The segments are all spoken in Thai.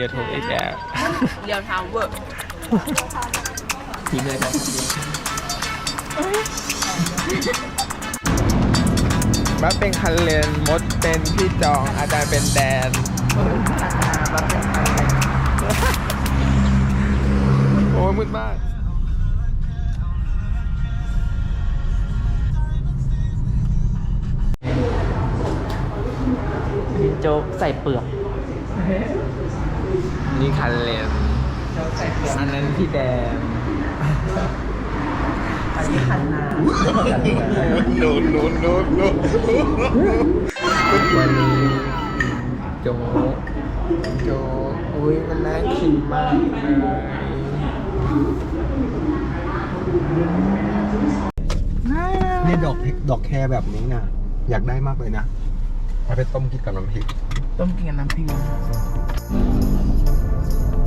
ยูทูบอีกแล้วเรียวทาวเวอร์ทีมเลยครับบัสเป็นคันเลนมดเป็นพี่จองอาจารย์เป็นแดนบัสเป็นคันเลนโอ้ยมืดมากโจ๊กใส่เปลือก นี่คันเลนอันนั้นพี่แดนอันนี้คันนาโดนโดนโดนโดนวันนี้โจ๊กโจ๊กอุ้ยมันน่ากินมากเลยนี่ดอกดอกแครแบบนี้นะอยากได้มากเลยนะเอาไปต้มกินกับน้ำพริก ต้มกินกับน้ำพริกโ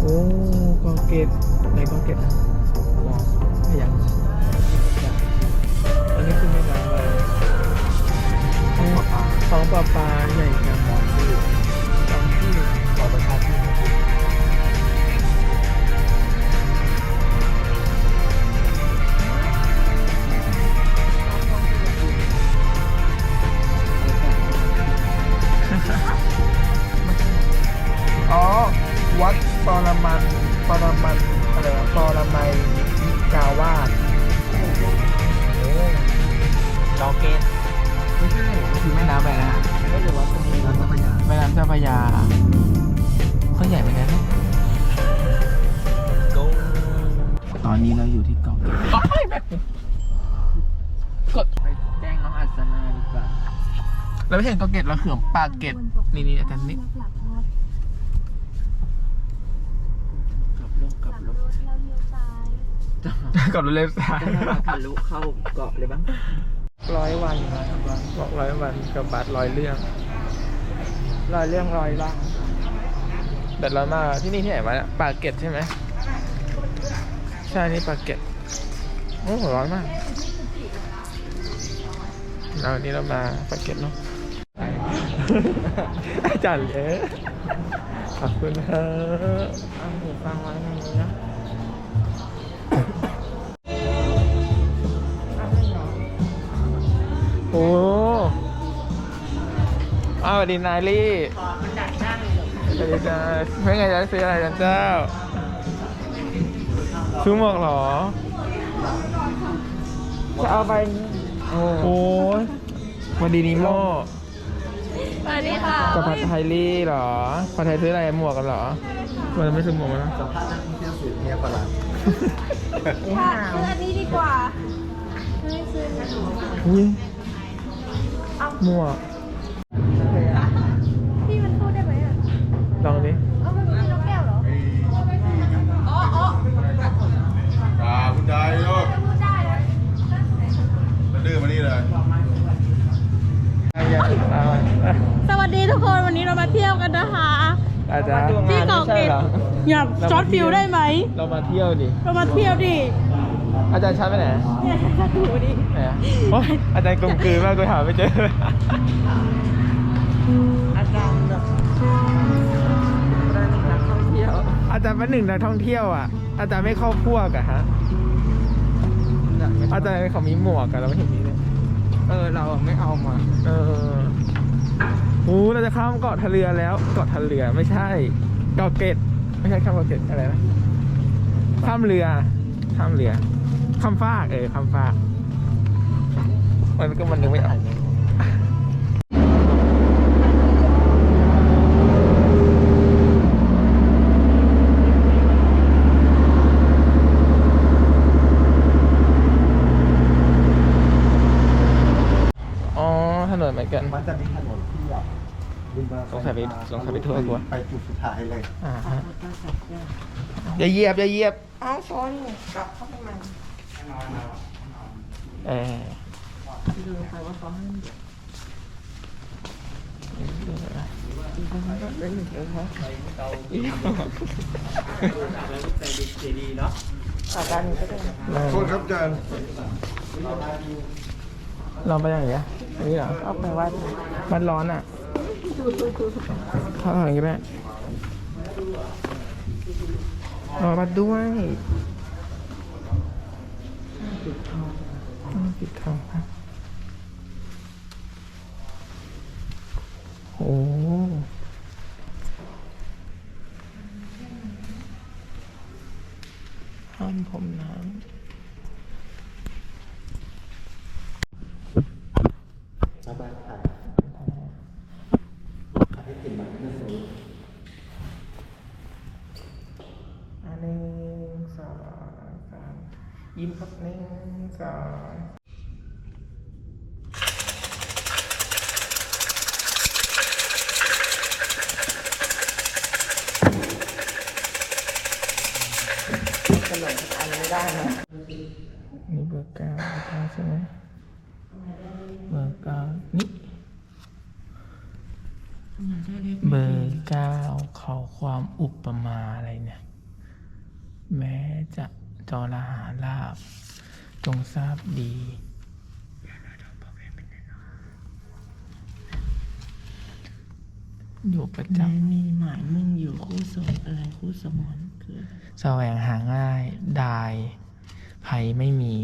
อ้กอเกตในกอเกตอะว้าวขยันอันนี้คือไม่น้ำเลยท้องปลาปลาใหญ่จังสองที่สองที่ต่อประชาชน ระยาก็ใหญ่เหมือนกันนะตอนนี้เราอยู่ที่เกาะเกตกดไปแจ้งน้องอัศนาดีกว่าเราไม่เห็นกอเกตเราเขื่อมปากเกตนี่นี่อาจารย์นี่กลับลงกลับลงจะกับรถเล็บซ้ายจะมาทะลุเข้าเกาะเลยบ้างร้อยวันนะบอกร้อยวันกับบาทร้อยเรื่อง รอยเรื่องรอยล่างแดดร้อนมากที่นี่ที่ไหนวะเนี่ยปากเกร็ดใช่ไหมใช่นี่ปากเกร็ดโอ้โหร้อนมากเราวันนี้เรามาปากเกร็ดเนาะ อาจารย์เลยขอบคุณครับเอาหูฟังไว้ในนี้นะ สวัสดีนายลี่สวัสดีจ้าไม่ไงจะซื้ออะไรจันเจ้า ซื้อหมวกเหรอ จะเอาไปโอ้ยสวัสดีนิโมสวัสดีค่ะกับผัดไทยลี่เหรอผัดไทยซื้ออะไรหมวกกันเหรอมันไม่ซื้อหมวกมาแล้วสัมภาษณ์นักท่องเที่ยวสื่อเมียฝรั่งค่ะซื้ออันนี้ดีกว่าไม่ซื้ออุ้ยหมวก พี่มันพูดได้ไหมอะ ลองดิเอ้ามันมีนกแก้วเหรออ๋ออ๋ออ่าคุณยายโยกจะพูดได้นะมาดื้อมานี่เลยสวัสดีทุกคนวันนี้เรามาเที่ยวกันนะคะอาจารย์ที่เกาะเกร็ดอยากช็อตฟิลได้ไหมเรามาเที่ยวดิเรามาเที่ยวดิอาจารย์ชัดไปไหนเนี่ยดูดิไหนอะโอ๊ยอาจารย์กลมกลืนมากกูหาไม่เจออาจารย์ อาจารย์เป็นหนึ่งนักท่องเที่ยวอะ อาจารย์ไม่เข้าพวกอะฮะ อาจารย์เขามีหมวกกันเราไม่เห็นมีเลยเออเราอะไม่เอามา เออโอ้เราจะข้ามเกาะทะเรือแล้ว เกาะทะเรือไม่ใช่ เกาะเกร็ดไม่ใช่ข้ามเกาะเกร็ดอะไรนะ ข้ามเรือ ข้ามเรือ ข้ามฟากเออข้ามฟาก มันก็มันนึกไม่ออกอ๋อ ถนน เหมือนกันมันจะมีถนนที่แบบบินมาสงสัยไปสงสัยไปทั่วกว่าไปจุดสุดท้ายเลยอ่าฮะอย่าเหยียบอย่าเหยียบเอาซอนกลับเข้าไปใหม่เออลืมไปว่าเขาให้เป็นหนึ่งเลยครับอาการนี้ก็ได้โทษครับอาจารย์ เราไปอย่างเงี้ยอันนี้เหรอเอาไปวัดมันร้อนอะเขาทางนี้แม่รอบัตรด้วยต้องปิดทองครับโอ้ห้ามผมน้ำอันหนึ่งสองสามยิ้มครับหนึ่งสอง ขนมอันไม่ได้นะนี่เบอร์เก้าเบอร์เก้าใช่ไหมเบอร์เก้านี่เบอร์เก้าเขาความอุปมาอะไรเนี่ย แม้จะจอรหาลาบ จงทราบดี อยู่ประจแม้มีหมายมุ่งอยู่คู่สมอะไรคู่สมรคือำแสวงหาง่ายดายภัยไม่มี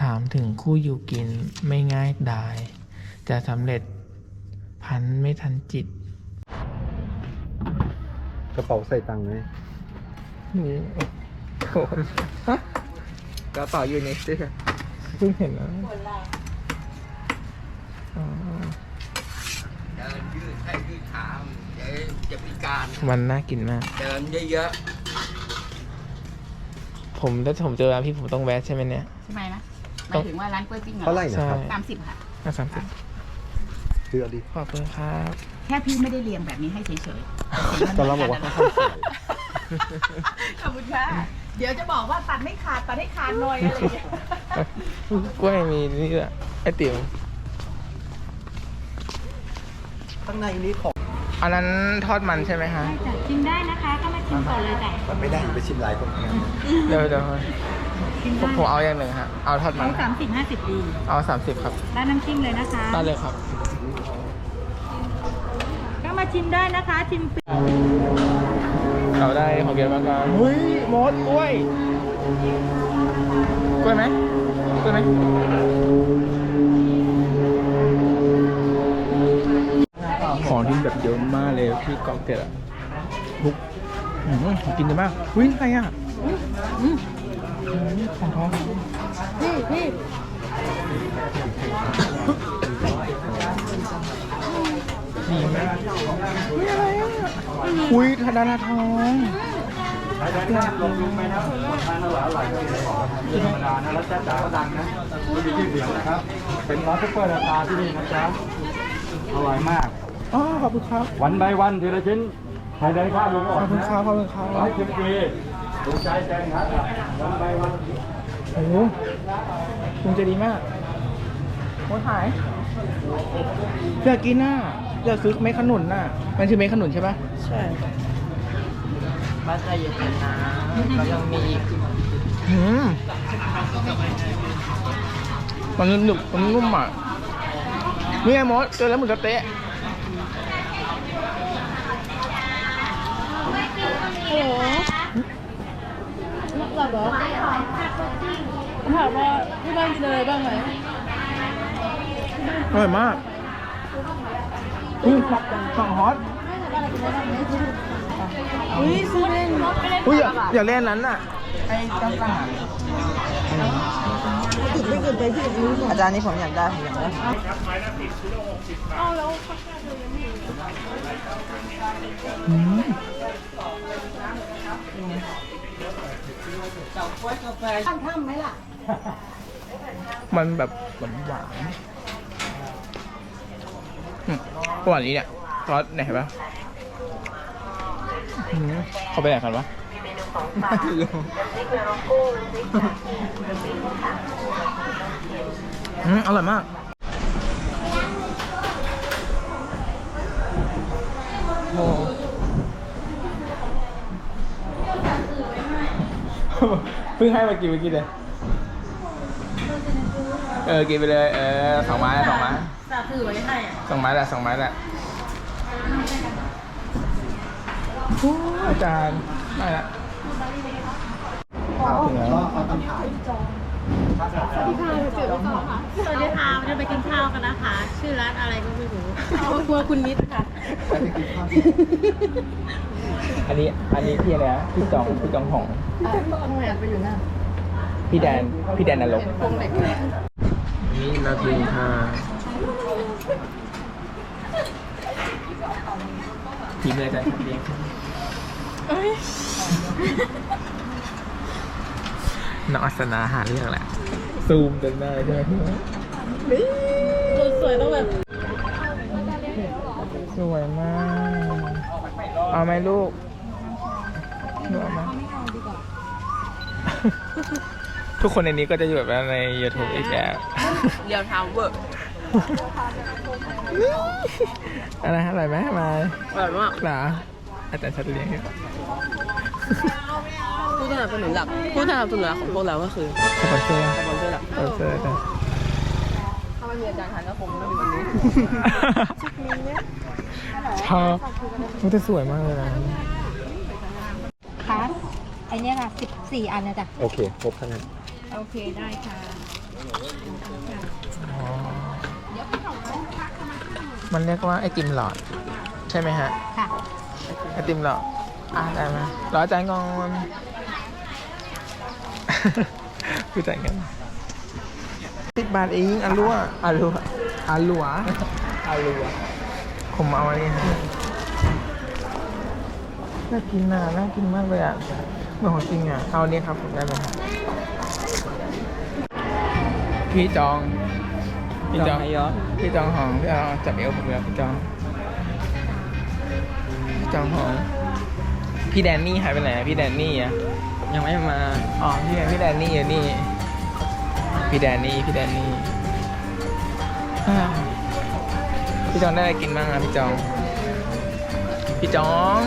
ถามถึงคู่อยู่กินไม่ง่ายดาย จะสำเร็จพันไม่ทันจิต กระเป๋าใส่ตังค์ไหมนี่ โอ้โหฮะกระเป๋าอยู่ในเสื้อเพิ่งเห็นแล้วอ๋อเดินยืดให้ยืดขาเดี๋ยวจะพิการ มันน่ากินมาก เดินเยอะผมถ้าผมเจอร้านพี่ผมต้องแวะใช่ไหมเนี่ย ใช่ไหมนะหต้มาองยถึงว่าร้านกล้วยปิ้งเหรอเท่าไหร่นะครับใช่สามสิบค่ะห้าสามสิบซื้อเอาดิขอบคุณครับ แค่พี่ไม่ได้เรียงแบบนี้ให้เฉยๆตอนเราบอกว่าเขาทำสวย ขอบคุณค่ะ เดี๋ยวจะบอกว่าตัดไม่ขาดตัดให้ขาดหน่อยอะไรอย่างเงี้ยกล้วยมีนี่ด้วยไอติ๋วข้างในนี้ของอันนั้นทอดมันใช่ไหมฮะชิมได้นะคะ ก็มาชิมก่อนเลยจ้ะมันไม่ได้ไปชิมลายคนงานเดี๋ยวเดี๋ยวชิมผมได้ผมเอาอย่างหนึ่งฮะเอาทอดมัเอาน สามสิบห้าสิบดีเอาสามสิบครับได้น้ำจิ้มเลยนะคะ ได้เลยครับ ก็มาชิมได้นะคะ ชิมฟรี เราได้ของเกียรติมากครับเฮ้ยมดกล้วยกล้วยไหมกล้วยไหมของที่แบบเยอะมากเลยที่เกาะเกร็ดอะทุกอืมกินได้มากอุ้ยอะไรอะอืมอืมข องท้องนี่นี่ดีมากอุ้ยอะไรอะอุ้ยธนาทองเป็นร้านซุปเปอร์ราคาที่นี่นะจ๊ะอร่อยมากอ๋อขอบคุณครับ วันใบวันทีละชิ้นใครได้ข้าวลุงขอบคุณครับขอบคุณครับร้อยชิมฟรีถูใจแจงครับวันใบวันโอ้โหคุณใจะดีมากโมดหายอยากกินน่ะ อยากซื้อเมฆขนุนน่ะ มันคือเมฆขนุนใช่ปะใช่บ้านใจเย็นๆนะเรายังมีอีกอืมมันหนึบมันนุ่มอะนี่ไงมดเจอแล้วหมึกกระเตะถามว่าที่บ้านเจอบ้างไหมอร่อยมาก อุ้ยสั่งฮอตอุ้ยซื้อเล่นรถไปเล่นอุ้ยอยากอยากเล่นอันนั้นน่ะไอ้ตั้งตั้งๆอะอาจารย์นี่ผมอยากได้ผมอยากได้อืมมันแบบหวานหวาน ๆอืมหวานนี้เนี่ยซอสไหนปะเขาไปไหนกันวะไม่รู้อืมอร่อยมากโอ้เพิ่งให้มากินเมื่อกี้เลย เออ กินไปเลย เออสองไม้สองไม้ ถือไว้ให้อะสองไม้ละสองไม้ละอ้อาจารย์ได้ละถึงแล้วสวัสดีค่ะวันนี้ไปกินข้าวกันนะคะ ชื่อร้านอะไรก็ไม่รู้ครัวคุณนิดค่ะอันนี้อันนี้พี่อะไรนะพี่จองพี่จองหองพี่แดนพี่แดนนรกนี่เรากินค่ะ ทีมเลยอาจารย์ครับเลี้ยงน้องอัศนาหาเรื่องแหละ ซูมจนได้ใช่ไหมพี่น้องสวยต้องแบบสวยมาก เอาไหมลูกหนูเอาไหมทุกคนในนี้ก็จะอยู่แบบว่าใน YouTube อีกแล้ว เรียวทำเวอร์ อะไรอร่อยไหมมาอร่อยมากหรออาจารย์ชัดเลี้ยงผู้สนับสนุนหลักผู้สนับสนุนหลักของพวกเราก็คือสปอนเซอร์สปอนเซอร์หลักสปอนเซอร์จ้ะถ้าไม่มีอาจารย์ทันก็คงไม่มีวันนี้ชอบมันจะสวยมากเลยนะคะไอเนี้ยค่ะสิบสี่อันนะจ๊ะโอเคครบทั้งนั้นโอเคได้ค่ะอ๋อ มันเรียกว่าไอติมหลอด ใช่ไหมฮะ ค่ะไอติมหลอดอะได้ไหมรออาจารย์ก่อนคือจ่ายเงินสิบบาทเองอัลลัวอัลลัวอัลลัวอัลลัวผมเอาอันนี้ฮะน่ากินน่ะน่ากินมากเลยอะเหมื่อนของจริงอะเอาอันนี้ครับผมได้ไหมครับพี่จอง พี่จองพี่จองหองพี่เอาจับเอวผมแล้วพี่จองพี่จองหองพี่แดนนี่หายไปไหนอะพี่แดนนี่อะยังไม่มาอ๋อพี่พี่แดนนี่อยู่นี่พี่แดนนี่พี่แดนนี่อ่าพี่จองได้อะไรกินบ้างอะพี่จอง พี่จอง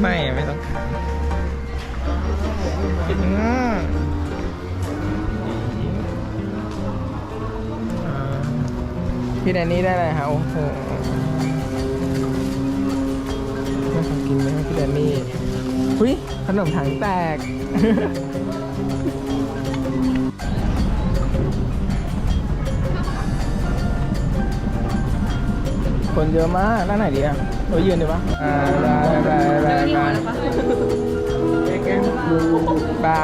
ไม่อะไม่ต้องขาย พี่แดนนี่ได้อะไรคะโอ้โหไม่ของกินไหมพี่แดนนี่หุ้ยขนมถังแตกคนเยอะมากด้านไหนดีอะโอ้ยยืนดีปะอ่าบายบายบายบายบา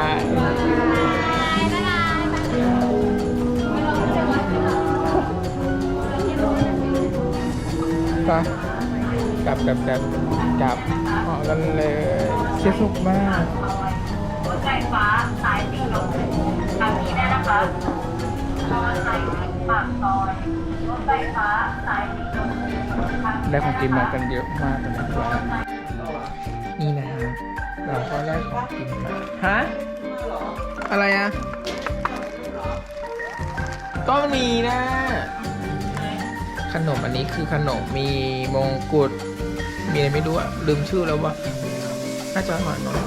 ย ไปกลับกลับกลับกลับออกกันเลยเชี่ยสุกมากไฟฟ้าสายสีลมทางนี้ได้นะคะมอเตอร์ไซค์ปากซอยรถไฟฟ้าสายสีลมทางได้ของกินมากันเยอะมากกันนะครับนี่นะฮะเราก็ได้ของกินมาฮะอะไรอะก็มีนะ ขนมอันนี้คือขนมมีมงกุฎมีอะไรไม่รู้อะลืมชื่อแล้วว่าน่าจะหวานน้อย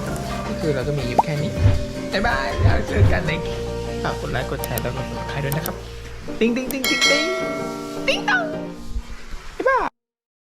ก็คือเราก็มีอยู่แค่นี้บ๊ายบายแล้วเจอกันในฝากกดไลค์กดแชร์แล้วก็กดติดตามด้วยนะครับ ติ๊งติ๊งติ๊งติ๊งติ๊งติ๊งตอง